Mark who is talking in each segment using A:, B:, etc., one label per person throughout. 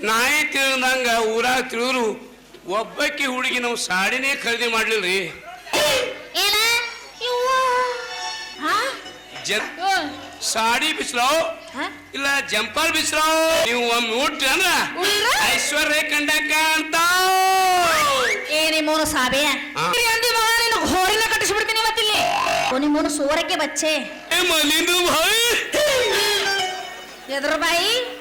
A: ನಾಯಿ ತಿಳಿದಂಗ ಊರಾಗ ತಿಳಿದ್ರು ಒಬ್ಬಕ್ಕೆ ಹುಡುಗಿ ನಾವು ಸಾಡಿನೇ ಖರೀದಿ ಮಾಡ್ಲಿಲ್ರಿ. ಸಾಡಿ
B: ಹಾ?
A: ಇಲ್ಲ ಜಂಪರ್ ಬಿಸ್ರಾವ್ ನೀವು ಒಮ್ಮೆ ನೋಡ್ರಿ ಅಂದ್ರ? ಐಶ್ವರ್ಯ ಕಂಡಕ್ಕ ಅಂತ.
B: ಏನಿ ಮೂರು ಸಾಬೆ. ಅಂದಿ ಮಗ ನಿನ್ನ ಹೋರಿನ ಕಟ್ಟಿಸ್ಬಿಡ್ತೀನಿ ಇವತ್ತಿಲ್ಲಿ. ಕೊನಿ ಮೂರು ಸೋರಕ್ಕೆ ಬಚ್ಚೆ.
A: ಏ ಮಲಿಂದು ಭಾಯ್.
B: ಎದ್ರ ಬಾಯಿ.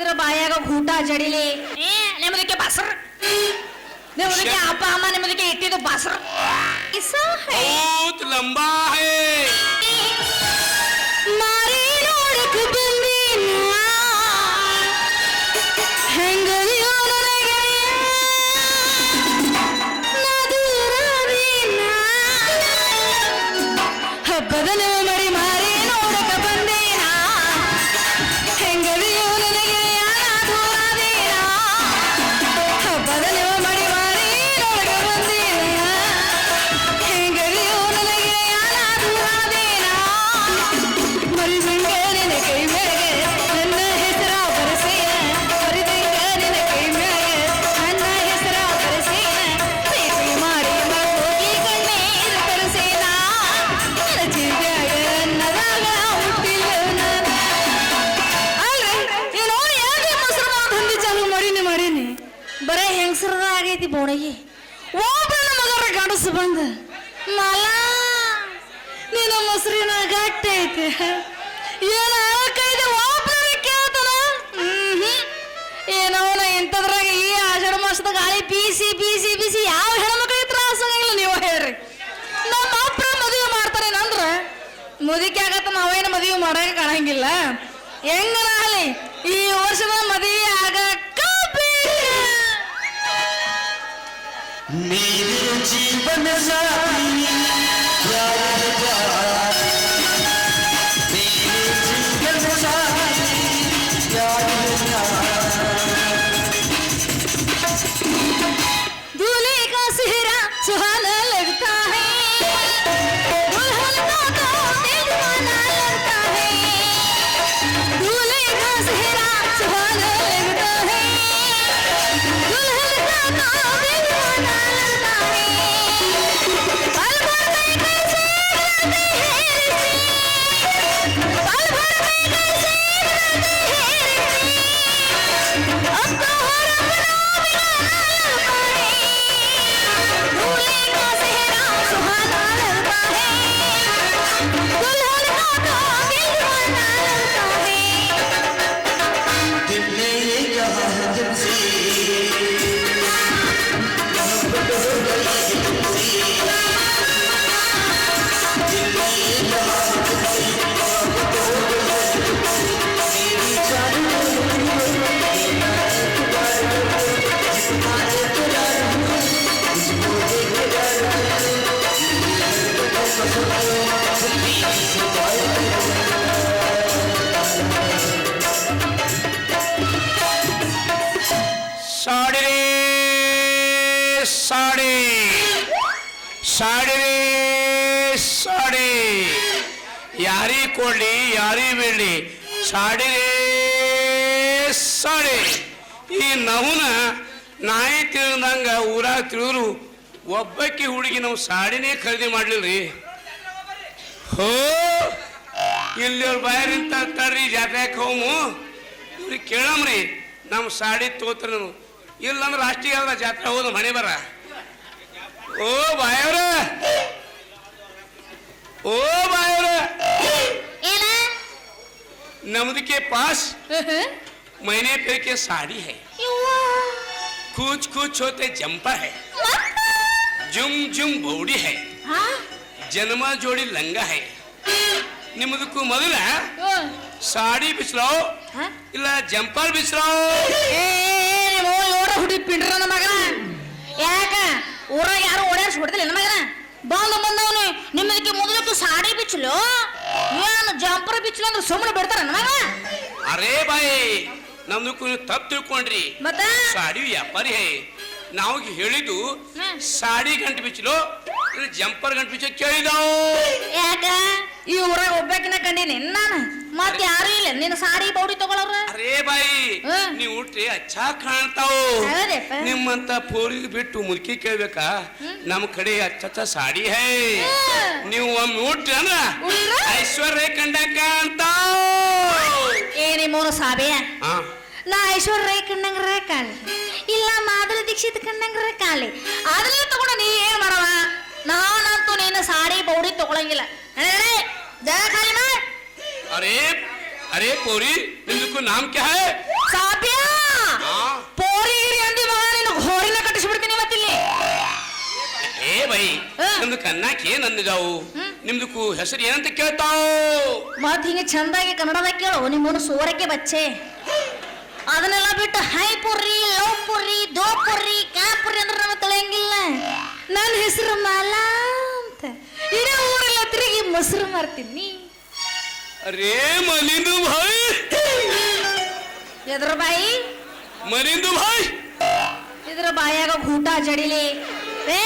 B: ಇದ್ರ ಬಾಯಾಗ ಊಟ ಜಡಿಲಿ ಏ ನಿಮ್ಮದಕ್ಕೆ ಬಸರ್ ನಿಮ್ಮದಕ್ಕೆ ಅಪ್ಪ ಅಮ್ಮ ನಿಮ್ಮದಕ್ಕೆ ಇಟ್ಟಿದ್ದು ಬಸರ್ ಇಸ ಹೈ. ಏನ ಕೈದ ಒಬ್ಬರ ಕೇಳ್ತಾನ ಏನೋ ನಾ ಇಂಥದ್ರಾಗ ಈ ಆಷಾಢ ಮಾಸದ ಗಾಳಿ ಬೀಸಿ ಬೀಸಿ ಬೀಸಿ ಯಾವ ಹೆಣ್ಮಕ್ಳಿಗೆ ತ್ರಾಸ ಆಗಂಗಿಲ್ಲ ನೀವು ಹೇಳ್ರಿ ನಮ್ಮ ಅಪ್ಪ ಮದುವೆ ಮಾಡ್ತಾರೆ ಅಂದ್ರ ಮುದುಕಿ ಆಗತ್ತ ನಾವೇನು ಮದುವೆ ಮಾಡಕ್ಕೆ ಕಾಣಂಗಿಲ್ಲ ಹೆಂಗನಾಗಲಿ ಈ ವರ್ಷದ ಮದುವೆ ಆಗಕ್ಕ ಬೇಕು.
C: मेरे जीवन साथी
A: ಸಾಡಿ ರೇ ಸಾಡಿ. ಸಾಡಿ ರೇ ಸಾಡಿ. ಯಾರಿ ಕೊಡ್ಲಿ, ಯಾರಿ ಬೀಳಿ ಸಾಡಿರಿ, ಸಾಡಿ. ಈ ನವನ ನಾಯಿ ತಿಳಿದಂಗ ಊರಾಗ ತಿಳಿದ್ರು, ಒಬ್ಬಕ್ಕೆ ಹುಡುಗಿ ನಾವು ಸಾಡಿನೇ ಖರೀದಿ ಮಾಡ್ಲಿಲ್ರಿ. ಹೋ ಇಲ್ಲಿ ಬಾಯರಿ ಬಾಯರಿಂದ ತಡ್ರಿ ಜಾತ್ರೆ ಹೋಮು. ಇವ್ರಿಗೆ ಕೇಳಮ್ರಿ ನಮ್ಮ ಸಾಡಿ ತೋತ್ರ. ಇಲ್ಲಂದ್ರೆ ರಾಷ್ಟ್ರೀಯ ಅಲ್ಲ ಜಾತ್ರೆ ಹೋದ ಮನೆ ಬರ. ಓ ಬಾಯವ್ರ. ಓ ಬಾಯವ್ರ. ನಮ್ದಕ್ಕೆ ಪಾಸ್. ಮೈನೆ ಪೇಕೆ ಸಾಡಿ ಹೈ. ಕೂಚ್ ಕೂಚ್ ಹೋತೆ ಜಂಪಾ ಹೈ. ಜುಮ್ ಜುಮ್ ಬೌಡಿ
B: ಹೈ.
A: ಜನ್ಮ ಜೋಡಿ ಲಂಗ ಹೈ. ನಿಮ್ದಕ್ಕೂ ಮೊದಲ? ಸಾಡಿ
B: ಬಿಸ್ಲಾವ್
A: ಇಲ್ಲ ಜಂಪರ್
B: ಬಿಸ್ಲಾವ್ ಹುಡಿ ಪಿಂಡ್ರ ನನ್ನ ಮಗನ. ಯಾಕ? ಊರಾಗ ಯಾರು ಓಡಾಡ್ಸಿ ಹೊಡೆದಿಲ್ಲ ನನ್ನ ಮಗನ? ಬಂದು ಬಂದವನು ನಿಮ್ಮದಕ್ಕೆ ಮೊದಲಕ್ಕೆ ಸಾಡಿ ಬಿಚ್ಚಲು? ಏನು ಜಂಪರ್ ಬಿಚ್ಚಲು ಅಂದ್ರೆ ಸುಮ್ಮನೆ ಬಿಡ್ತಾರ ನನ್ನ ಮಗ
A: ಅರೇ ಬಾಯಿ ನಮ್ದಕ್ಕೂ ತಪ್ಪು ತಿಳ್ಕೊಂಡ್ರಿ.
B: ಮತ್ತೆ?
A: ಸಾಡಿ ವ್ಯಾಪಾರಿ ಹೇ. ನಾವು ಹೇಳಿದ್ದು. ಸಾಡಿ ಗಂಟು ಬಿಚ್ಚಲು ಜಂಪರ್ ಗಂಟು ಬಿಚ್ಚಲು ಕೇಳಿದಾವು.
B: ಯಾಕ? ಈ ಊರಾಗ ಒಬ್ಬಾಕಿನ ಕಂಡೀನಿ ನಾನು. ಮತ್ ಯಾರು ಇಲ್ಲ? ನಿನ್ನ ಸಾರಿ ಬೌಡಿ ತಗೊಳವ್ರ
A: ಅರೇ ಬಾಯಿ
B: ಹಾ.
A: ನೀವು ಹುಟ್ಟಿ ಅಚ್ಚ ಕಾಣ್ತಾವು.
B: ಹೌದಪ್ಪ.
A: ನಿಮ್ಮಂತ ಪೋರಿಗೆ ಬಿಟ್ಟು ಮುಲ್ಕಿ ಕೇಳ್ಬೇಕಾ? ನಮ್ಮ ಕಡೆ ಅಚ್ಚ ಸಾಡಿ ಹೈ. ನೀವು ಒಮ್ಮೆ ಹುಟ್ಟಿ ಅಂದ್ರ
B: ಉಟ್ರ?
A: ಐಶ್ವರ್ಯ ಕಂಡ ಕಾಣ್ತಾವ್.
B: ಏ
A: ಹಾ.
B: ನಾ ಐಶ್ವರ್ಯ ರೈ ಕಣ್ಣಂಗ್ರ ಕಾಲಿ. ಇಲ್ಲ ಮಾಧುರಿ ದೀಕ್ಷಿತ್ ಕಂಡಂಗ್ರ ಕಾಲಿ. ಅದ್ರಲ್ಲಿ ತಗೊಂಡ ನೀ ಏನ್ ಮಾಡವ? ನಾನಂತೂ ನೀನು ಸಾಡಿ ಬೌಡಿ ತಗೊಳಂಗಿಲ್ಲ. ಜಾಗ ಖಾಲಿ ಮಾಡ್.
A: अरे अरे पोरी ನಿಮ್ದಕ್ಕೂ ನಾಮ್ ಕ್ಯಾ ಹೈ
B: ಸಾಬ್ಯ
A: ಹಾ
B: ಪೋರಿ ಗಿರಿ ಅಂದಿ ಮಗ ನಿನ್ನ ಘೋರಿನ ಕಟ್ಟಿಸ್ಬಿಡ್ತೀನಿ ಇವತ್ತಿಲ್ಲಿ
A: ಏ ಬೈ
B: ಹಾ.
A: ನಮ್ದು ಕನ್ನಕ್ಕೆ ಏನ್ ಅಂದಿದಾವು
B: ಹ್ಮ್.
A: ನಿಮ್ದಕ್ಕೂ ಹೆಸರು ಏನಂತ ಕೇಳ್ತಾವು
B: ಮತ್ ಹಿಂಗೆ ಚಂದಾಗಿ ಕನ್ನಡದಾಗ ಕೇಳು ನಿಮ್ಮನು ಸೋರಕ್ಕೆ ಬಚ್ಚೆ ಅದನ್ನೆಲ್ಲ ಬಿಟ್ಟು ಹೈ ಪುರ್ರಿ ಲವ್ ಪುರ್ರಿ ದೋ ಪುರ್ರಿ ಕ್ಯಾ ಪುರ್ರಿ ಅಂದ್ರೆ ನಮಗೆ ತಿಳಿಯಂಗಿಲ್ಲ ನನ್ನ ಹೆಸರು ಮಾಲಾ ಅಂತ ಇಡೀ ಊರೆಲ್ಲ ತಿರುಗಿ ಮೊಸರು ಮಾರ್ತೀನಿ
A: ಅರೇ ಮನಿಂದು ಭಾಯ್.
B: ಎದ್ರ ಬಾಯಿ.
A: ಮನಿಂದು ಭಾಯ್.
B: ಇದ್ರ ಬಾಯಾಗ ಊಟ ಜಡಿಲಿ. ಏ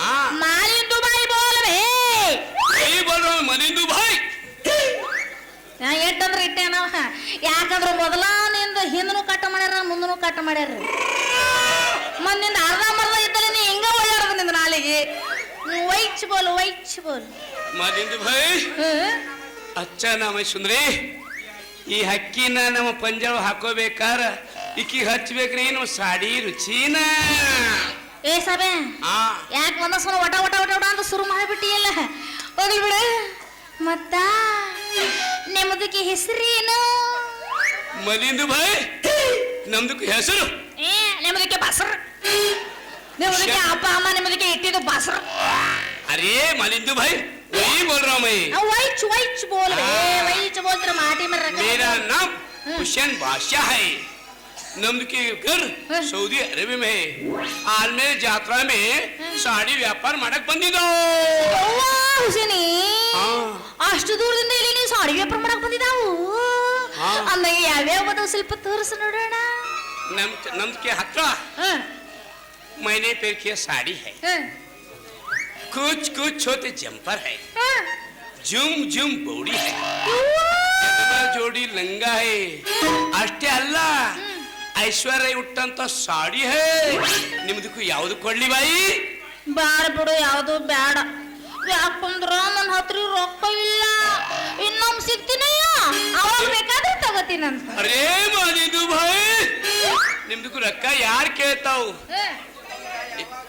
A: ಆ.
B: ಮಾಲಿಂದು ಬಾಯಿ ಬೋಲ್ ಬೇ.
A: ಈ ಬರೋ ಮನಿಂದು ಭಾಯ್.
B: ನಾ ಎಟ್ಟಂದ್ರೆ ಇಟ್ಟೇನವ ಯಾಕಂದ್ರೆ ಮೊದಲ ನಿಂದ ಹಿಂದನು ಕಟ್ ಮಾಡ್ಯಾರ ಮುಂದನು ಕಟ್ ಮಾಡ್ಯಾರ. ಮೊನ್ನಿಂದ ಅರ್ಧ ಮರ್ಧ ಇದ್ದಲ್ಲಿ ನೀ ಹೆಂಗ ಒಳ್ಳಾಡದ ನಿಂದ ನಾಲಿಗೆ. ವೈಚ್ ಬೋಲ್ ವೈಚ್ ಬೋಲ್.
A: ಮನಿಂದು ಭಾಯ್.
B: ಹ್ಮ್?
A: ಅಚ್ಚ ನಮ್ಮ ಸುಂದ್ರಿ. ಈ ಹಕ್ಕಿನ ನಮ್ಮ ಪಂಜಾಬ್ ಹಾಕೋಬೇಕಾರ ಇಕ್ಕಿ ಹಚ್ಬೇಕ್ರಿ ನಮ್ಮ ಸಾಡಿ ರುಚಿನ.
B: ಏ ಸಾಬೆ ಯಾಕೆ ಒಂದ ಸಲ ಒಟ ಒಟ ಒಟ ಒಟ ಅಂತ ಶುರು ಮಾಡಿಬಿಟ್ಟಿಯಲ್ಲ? ಹೋಗ್ಲಿ ಬಿಡ. ಮತ್ತ ನಿಮ್ಮದಕ್ಕೆ ಹೆಸರೇನು?
A: ಮಲಿಂದು ಭಾಯ್ ನಮ್ದಕ್ಕೆ ಹೆಸರು.
B: ಏ ನಿಮ್ಮದಕ್ಕೆ ಬಸರ್. ನಿಮ್ಮದಕ್ಕೆ ಅಪ್ಪ ಅಮ್ಮ ನಿಮ್ಮದಕ್ಕೆ ಇಟ್ಟಿದ್ದು ಬಸರ್.
A: ಅರೇ ಮಲಿಂದು ಭಾಯ್ वही बोल रहा हूँ मैं
B: ವೈಚ್ ವೈಚ್ ಬೋಲ್ ಬೇ ವೈಚ್ ಬೋಲ್ತ್ರ ಮಾಟಿ ಮರ
A: मेरा नाम हुसैन बादशाह है नम्द के घर
B: हाँ।
A: सऊदी अरब में है हाल में यात्रा में साड़ी व्यापार ಮಾಡಕ್ ಬಂದಿದ್ದೋ
B: ಅವ್ವಾ, ಹುಸೇನಿ
A: ಹಾ.
B: ಅಷ್ಟು ದೂರದಿಂದ ಇಲ್ಲಿ ನೀವು ಸಾಡಿ ವ್ಯಾಪಾರ ಮಾಡಕ್ ಬಂದಿದ್ದಾವು
A: ಹಾ.
B: ಅಂದಾಗ ಯಾವ್ಯಾವ ಬಂದವು ಸ್ವಲ್ಪ ತೋರಿಸು ನೋಡೋಣ
A: ನಮ್ ನಮ್ದ के ಹತ್ರ
B: ಹ್ಮ್,
A: मैंने पेर किया साड़ी है
B: ಹ್ಮ್,
A: कुछ कुछ छोटे जंपर है
B: ಹ್ಮ್.
A: ಜುಮ್ ಜುಮ್ ಬೌಡಿ है
B: ಅವ್ವಾ,
A: ಎಡಬಲ ಜೋಡಿ ಲಂಗ है ಅಷ್ಟೇ ಅಲ್ಲ ಐಶ್ವರ್ಯ ಉಟ್ಟಂತ ಸಾಡಿ ಹೇ ನಿಮ್ದಕ್ಕೂ ಯಾವ್ದು ಕೊಡ್ಲಿ ಬಾಯಿ
B: ಬ್ಯಾಡ ಬಿಡು ಯಾವುದು ಬ್ಯಾಡ ಯಾಕಂದ್ರ ನನ್ನ ಹತ್ರ ರೊಕ್ಕ ಇಲ್ಲ ಇನ್ನೊಮ್ಮೆ ಸಿಗ್ತೀನಯ್ಯ ಅವಾಗ ಬೇಕಾದ್ರೆ ತಗೋತೀನಂತ
A: ಅರೇ ಮಾಡಿದ್ದು ಭಾಯ್ ನಿಮ್ದಕ್ಕೂ ರೊಕ್ಕ ಯಾರು ಕೇಳ್ತಾವು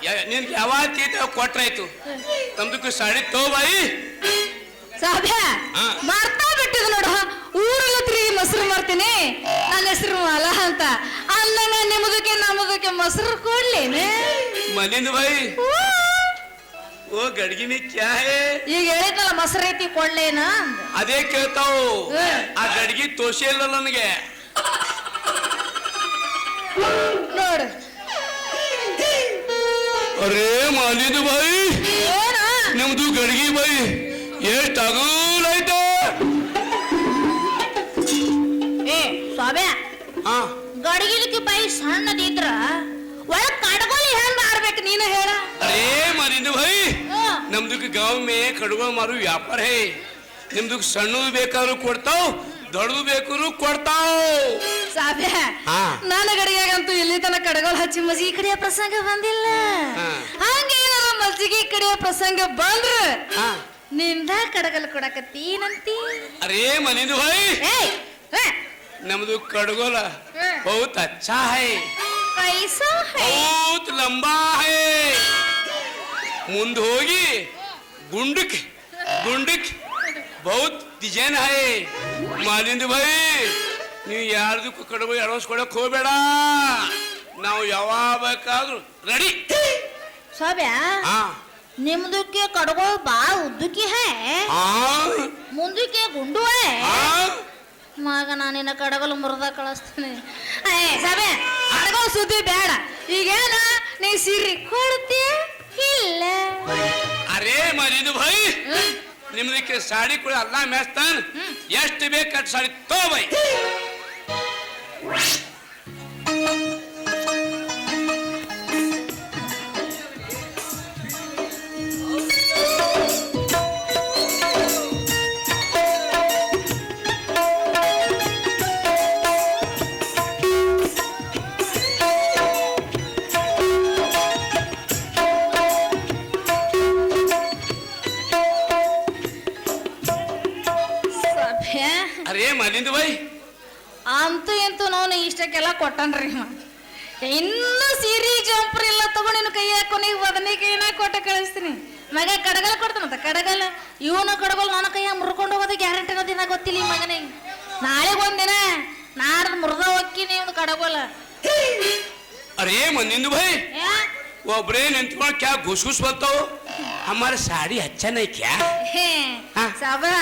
A: ಯ- ನಿನ್ಗೆ ಯಾವಾಗ ತೀತಾವ್ ಕೊಟ್ರಾಯ್ತು ತಮ್ದಕ್ಕೂ ಸಾಡಿ ತೋ ಬಾಯಿ.
B: ಸಾಬ್ಯ
A: ಹಾ.
B: ಮಾಡ್ತಾ ಬಿಟ್ಟಿದ್ ನೋಡು. ಊರಲ್ಲಿ ತಿರುಗಿ ಮೊಸರು ಮಾಡ್ತೀನಿ ನನ್ನ ಹೆಸರು ಮಾಲ ಅಂತ. ಅಂದಂಗ ನಿಮಗಕ್ಕೆ ನಮಗಕ್ಕೆ ಮೊಸರು ಕೊಡ್ಲೇನೆ?
A: ಮನಿಂದ ಬಾಯಿ. ಓ ಗಡ್ಗಿನಿ ಮೇ ಕ್ಯಾ ಹೇ
B: ಈಗ ಹೇಳಿದ್ನಲ್ಲ ಮೊಸರು ಐತಿ ಕೊಡ್ಲೇನ ಅಂದ.
A: ಅದೇ ಕೇಳ್ತಾವು. ಆ ಗಡ್ಗಿ ತೋಷೆ ಇಲ್ಲ ನನಗೆ. ಮಾಲಿದ ಬಾಯಿ ನಿಮ್ದು ಗಡ್ಗಿ ಬಾಯಿ ಎಷ್ಟು ಅಗೂಲೈತ
B: ಏ ಸ್ವಾಮ್ಯ
A: ಹಾ.
B: ಗಡಿಗಿಲಿಕ್ಕೆ ಬಾಯಿ ಸಣ್ಣದಿದ್ರ ಒಳಗ್ ಕಡ್ಗೋಲಿ ಹೆಂಗ್ ಆಡ್ಬೇಕು ನೀನು ಹೇಳ.
A: ಅರೇ ಮಾಲಿದ ಬಾಯಿ
B: ನಮ್ದು
A: ನಮ್ದಕ್ಕೆ ಗಾಂವ್ ಮೇ ಕಡುವ ಮಾರು ವ್ಯಾಪಾರ ಹೇ. ನಿಮ್ದಕ್ಕೆ ಸಣ್ಣದು ಬೇಕಾದ್ರೂ ಕೊಡ್ತಾವ್ ದೊಡ್ಡದು ಬೇಕಾದ್ರೂ ಕೊಡ್ತಾವ್.
B: ಸಾಬ್ಯ. ನನ್ನ ಗಡಿಯಾಗಂತೂ ಇಲ್ಲಿ ತನಕ ಕಡಗೋಲ್ ಹಚ್ಚಿ ಮಜಿ ಈ ಕಡೆಯ ಪ್ರಸಂಗ ಬಂದಿಲ್ಲ. ಕಡೆ ಪ್ರಸಂಗ ಬಂದ್ರ ನಿಂದ ಕಡಗಲ್ ಕೊಡಕತ್ತೀನಂತಿ.
A: ಅರೇ ಮನಿದು
B: ಹೋಯ್. ಏ,
A: ನಮ್ದು ಕಡಗೋಲ. ಬಹುತ್ ಅಚ್ಚಾ ಹೈ.
B: ಪೈಸಾ ಹೈ.
A: ಬಹುತ್ ಲಂಬಾ ಹೈ. ಮುಂದ್ ಹೋಗಿ ಗುಂಡಕ್ ಗುಂಡಕ್ ಬಹುತ್ ಡಿಜೈನ್ ಹೈ. ಮಾಲಿಂದು ಭೈ ನೀವು ಯಾರ್ದಕ್ಕೂ ಕಡಗು ಕೊಡಕ್ ಹೋಗ್ಬೇಡ. ನಾವು ಯಾವಾಗ ಬೇಕಾದ್ರೂ ರೆಡಿ
B: ಸೊಬ್ಯಾ ನಿಮ್ದಕ್ಕೆ ಕಡಗೋಳ್ ಬಾ ಉದ್ದಕ್ಕೆ ಹೇ ಮುಂದಕ್ಕೆ ಗುಂಡು ಹೇ ಮಗ ನಾನಿನ್ನ ಕಡಗಲು ಮುರಿದ ಕಳಿಸ್ತೀನಿ ಏ ಕಡಗೋ ಕಡಗೋಲ್ ಸುದ್ದಿ ಬೇಡ ಈಗೇನ ನೀ ಸಿರಿ ಕೊಡ್ತಿ ಇಲ್ಲ
A: ಅರೇ ಮರಿದು
B: ಭೈ.
A: ನಿಮ್ದಕ್ಕೆ ಸಾಡಿ ಕೂಡ ಅಲ್ಲ ಮೇಸ್ತಾನ್ ಎಷ್ಟು ಬೇಕು ಅಷ್ಟು ಸಾಡಿ ತೋ ಬೈ
B: ಕೊಟ್ಟನ್ರಿ ಇನ್ನೂ ಸೀರೆ ಜಂಪ್ರಿ ಇಲ್ಲ ನಿನ್ನ ಕೈ ಹಾಕೊಂಡು ಬದನೇಕಾಯಿನ ಕೊಟ್ಟ ಕಳಿಸ್ತೀನಿ. ಮಗ ಕಡಗಲ್ ಕೊಡ್ತಾನಂತ ಕಡಗಲ್ ಇವನು ಕಡಗಲ್ ನನ್ನ ಕೈಯಾಗ ಮುರ್ಕೊಂಡು ಹೋಗೋದು ಗ್ಯಾರಂಟಿ ಅನ್ನೋದಿನ ಗೊತ್ತಿಲ್ಲ ಈ ಮಗನೇ ನಾಳೆ ಒಂದಿನ ನಾಡ್ದು ಮುರ್ದ ಹೋಗ್ತೀನಿ ನೀವು ಕಡಗೋಲ.
A: ಅರೇ ಮಂದಿಂದು ಭಯ ಒಬ್ರೇ ನಿಂತ್ಕೊಂಡು ಕ್ಯಾ ಘುಸ್ ಘುಸ್ ಬರ್ತಾವು ಅಮ್ಮಾರ ಸಾಡಿ ಹಚ್ಚನ ಕ್ಯಾ
B: ಸಾಬಾ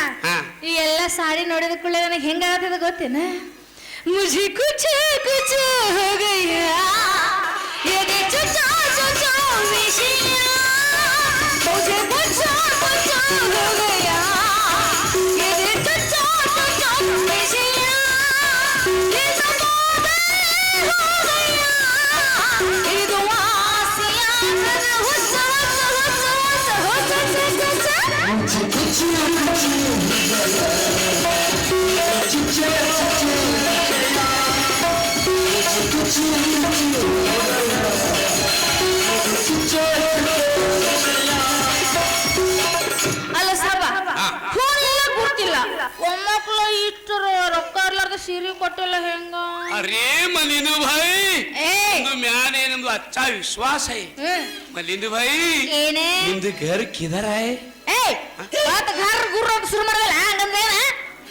B: ಈ ಎಲ್ಲಾ ಸಾಡಿ ನೋಡಿದ ಕೂಡ ನನಗೆ ಹೆಂಗಾಗ್ತದ ಗೊತ್ತೇನ? मुझे कुछ कुछ हो गया ये देखो चाओ मुझे बचा ಸೀರೆ ಕೊಟ್ಟಲ್ಲ ಹೆಂಗ
A: ಅರೇ ಮಲಿಂದು
B: ಭಾಯ್
A: ಒಂದು ಮ್ಯಾಲ ಏನಂದು ಅಚ್ಚ ವಿಶ್ವಾಸ
B: ಐ
A: ಮಲಿಂದು ಭಾಯ್
B: ಏನೇ
A: ನಿಂದು ಘರ್ ಕಿದರ
B: ಐ ಮತ್ ಘರ್ ಗುರು ಅಂತ ಶುರು ಮಾಡಲ್ಲ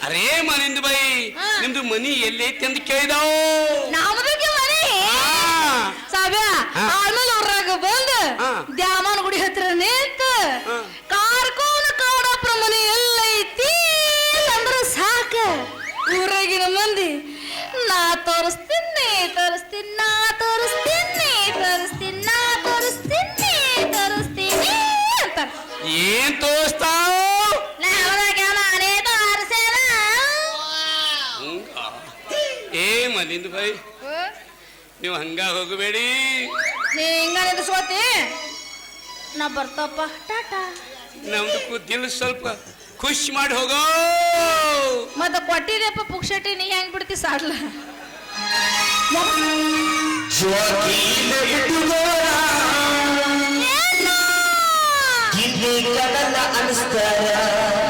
A: ಅರೇ ಮಲಿಂದು
B: ಭಾಯ್
A: ನಿಮ್ದು ಮನಿ ಎಲ್ಲೈತಿ ಅಂತ ಕೇಳಿದಾವು ಏನ್ ತೋರಿಸ್ತಾವ್
B: ನಾವದಾಗ ನಾನೇ ತೋರಿಸೇನ
A: ಏ ಮನಿಂದು ಬೈ ನೀವು ಹಂಗ ಹೋಗಬೇಡಿ.
B: ನೀ ಹಿಂಗ ನಿಂದಿಸ್ಕೋತಿ ನಾ ಬರ್ತಪ್ಪ. ಟಾಟಾ.
A: ನಮ್ದು ದಿಲ್ ಸ್ವಲ್ಪ ಖುಷಿ ಮಾಡಿ ಹೋಗೋ.
B: ಮತ್ತ ಕೊಟ್ಟಿದೆಪ್ಪ ಪುಕ್ಷಟಿ ನೀ ಹೆಂಗ್ ಬಿಡ್ತಿ ಸಾಡ್ಲ
C: Jika
B: karena anestara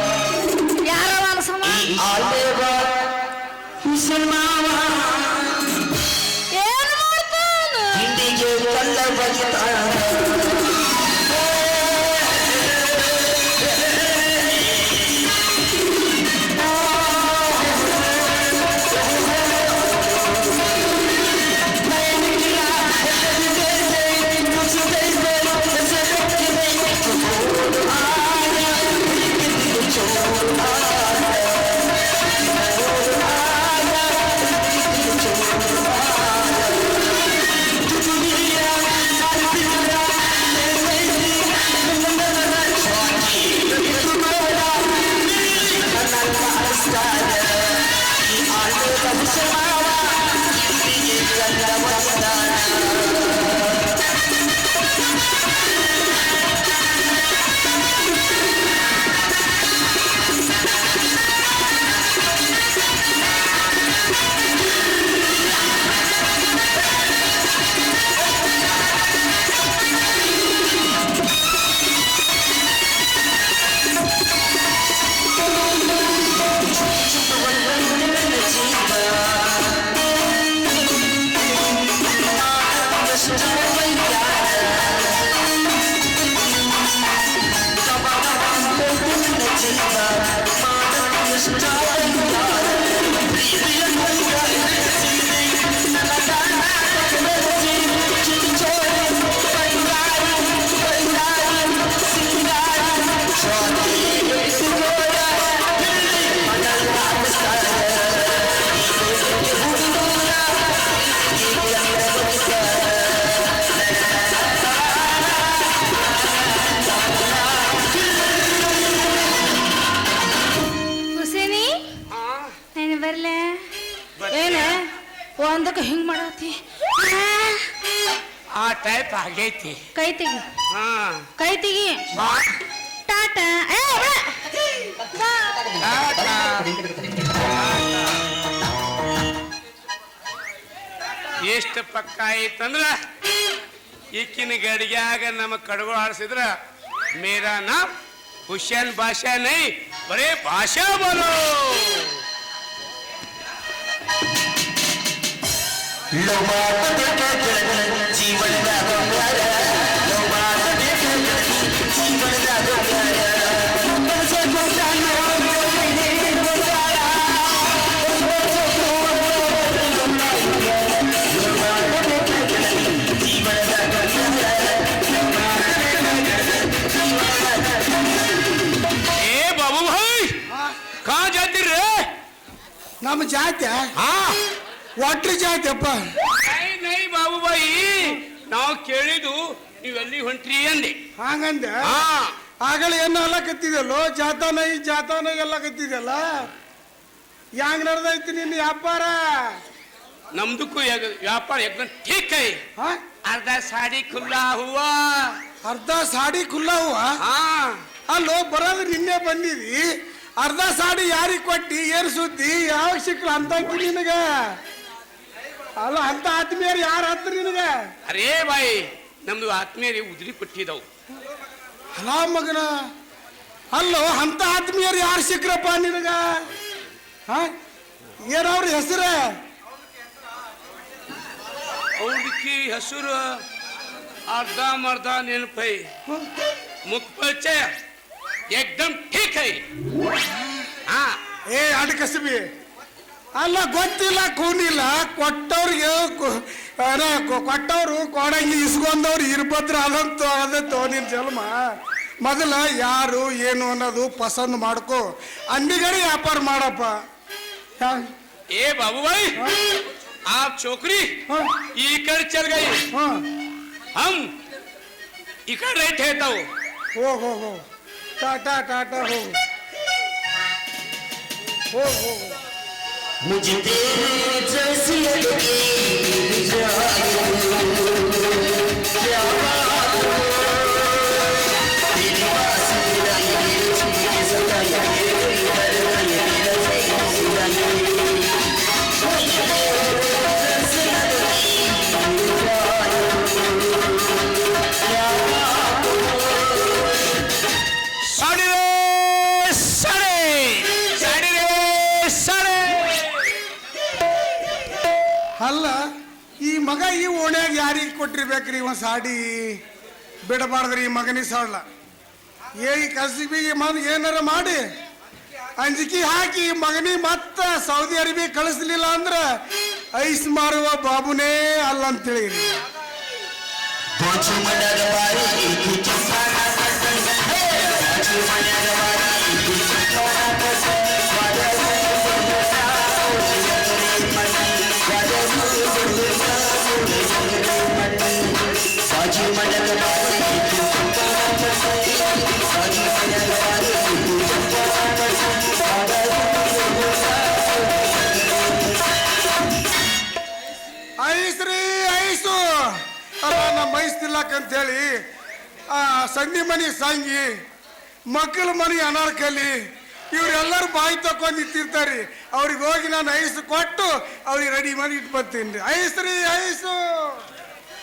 C: da da Listen
B: to ನಾನು ಬರ್ಲೆ? ಏನ? ಒಂದಕ್ಕೆ ಹಿಂಗ್ ಮಾಡತಿ?
A: ಆ ಟೈಪ್ ಆಗೈತಿ.
B: ಕೈ ತೆಗಿ.
A: ಹಾ.
B: ಕೈ ತೆಗಿ. ಟಾಟಾ. ಏ ಬಾ.
A: ಎಷ್ಟು ಪಕ್ಕ ಐತಂದ್ರ ಈಕಿನ ಗಡಿಗ್ಯಾಗ ನಮ್ಮ ಕಡುಗು ಆಡಿಸಿದ್ರ ಮೇರಾ ನಾ ಹುಷನ್ ಭಾಷಾ ನೈ ಬರೇ ಭಾಷಾ ಬೋಲೋ.
C: ಲವ್
D: ನಮ್ಮ ಜಾತಿ
A: ಹಾ
D: ಒಟ್ರಿ ಜಾತಿ ಅಪ್ಪ
A: ನೈ ನೈ ಬಾಬು ಬಾಯಿ ನಾವು ಕೇಳಿದು ನೀವೆಲ್ಲಿ ಹೊಂಟ್ರಿ ಅಂದೆ
D: ಹಂಗಂದೆ
A: ಹಾ
D: ಆಗಲ ಏನು ಅಲ್ಲಕತ್ತಿದಲ್ಲೋ ಜಾತಾನ ಈ ಜಾತಾನ ಎಲ್ಲ ಕತ್ತಿದಲ್ಲ ಯಾಂಗ್ ನಡ್ದೈತಿ ನಿನ್ನ ವ್ಯಾಪಾರ
A: ನಮ್ದಕ್ಕೂ ಯಾಗ- ವ್ಯಾಪಾರ एकदम ठीक है
D: ಹಾ
A: अर्धा साड़ी खुला हुआ
D: ಅರ್ಧ ಸಾಡಿ ಖುಲ್ಲ ಹೂವ
A: हाँ
D: ಅಲ್ಲೋ ಬರೋದು ನಿನ್ನೆ ಬಂದಿದಿ ಅರ್ಧ ಸಾಡಿ ಯಾರಿಗೆ ಕೊಟ್ಟಿ? ಏರ್ ಸುದ್ದಿ? ಯಾವಾಗ ಸಿಕ್ಲ ಅಂತ ನಿನಗ. ಅಲ್ಲ ಅಂತ ಆತ್ಮೀಯರು ಯಾರು ಹತ್ರ ನಿನಗ?
A: ಅರೇ ಬಾಯಿ ನಮ್ದು ಆತ್ಮೀಯರಿ ಉದ್ರಿ ಕೊಟ್ಟಿದ್ದವು
D: ಅಲ್ಲ ಮಗನ ಅಲ್ಲೋ ಅಂತ ಆತ್ಮೀಯರು ಯಾರು ಸಿಕ್ರಪ್ಪ ನಿನಗ? ಹಾ? ಏನವ್ರ ಹೆಸರ?
A: ಅವಳಿಗೆ ಹೆಸರು ಅರ್ಧ ಮರ್ಧ ನೆನಪೈ. ಮುಖ ಪರಿಚಯ एकदम ठीक है ಹಾ
D: ಏ ಅಡ್ ಕಸಬಿ ಅಲ್ಲ ಗೊತ್ತಿಲ್ಲ ಕೂನಿಲ್ಲ ಕೊಟ್ಟವ್ರಿಗೆ ಕೊ- ಅರ, ಕೊ- ಕೊಟ್ಟವ್ರು ಕೊಡಂಗಿ ಇಸ್ಕೊಂಡವ್ರು ಇರ್ಬದ್ರ ಅದಂತ ಅದಂತ ನಿನ್ ಜನ್ಮ ಮೊದಲ ಯಾರು ಏನು ಅನ್ನೋದು ಪಸಂದ್ ಮಾಡ್ಕೋ ಅಂದಿಗಡೆ ವ್ಯಾಪಾರ ಮಾಡಪ್ಪ ಹಾ-
A: ए बाबू भाई
D: ಹಾ?
A: आप छोकरी
D: ಹಾ?
A: इकड़ चल गई
D: ಹಾ.
A: हम इकड़ रेट है तो
D: ಹೋಗ್ ಹೋಗ್ ಹೋಗ್ टाटा टाटा हो। हो हो
C: मुझे तेरे जैसी लगी जान क्या बात है?
A: साड़ी रे साड़ी साड़ी रे साड़ी
D: ಅಲ್ಲ ಈ ಮಗ ಈ ಓಣ್ಯಾಗ ಯಾರಿಗೆ ಕೊಟ್ಟಿರ್ಬೇಕ್ರಿ ಇವ ಸಾಡಿ ಬಿಡಬಾರ್ದ್ರಿ ಈ ಮಗನಿಗೆ ಸಾಡ್ಲ ಏ ಈ ಕಸಿಬಿಗೆ ಮನ್ ಏನಾರ ಮಾಡಿ ಅಂಜಿಕೆ ಹಾಕಿ ಈ ಮಗನಿಗೆ ಮತ್ತ ಸೌದಿ ಅರೇಬಿಯಾ ಕಳಿಸ್ಲಿಲ್ಲ ಅಂದ್ರ ಐಸ್ ಮಾರುವ ಬಾಬುನೇ ಅಲ್ಲ ಅಂತೇಳಿ ನಮ್ಮ ಅಂತೇಳಿ, ಆ, ಸಂಧಿ ಮನಿ ಸಂಗಿ ಮಕ್ಕಳ ಮನಿ ಅನಾರ್ಕಲಿ, ಇವರೆಲ್ಲರೂ ಬಾಯಿ ತಕೊಂಡು ನಿಂತಿರ್ತಾರೆ. ಅವ್ರಿಗೆ ಹೋಗಿ ನಾನು ಐಸ್ ಕೊಟ್ಟು ಅವ್ರಿಗೆ ರೆಡಿ ಮಾಡಿ ಇಟ್ಟು ಬರ್ತೀನಿ ಐಸ್ರಿ ಐಸು!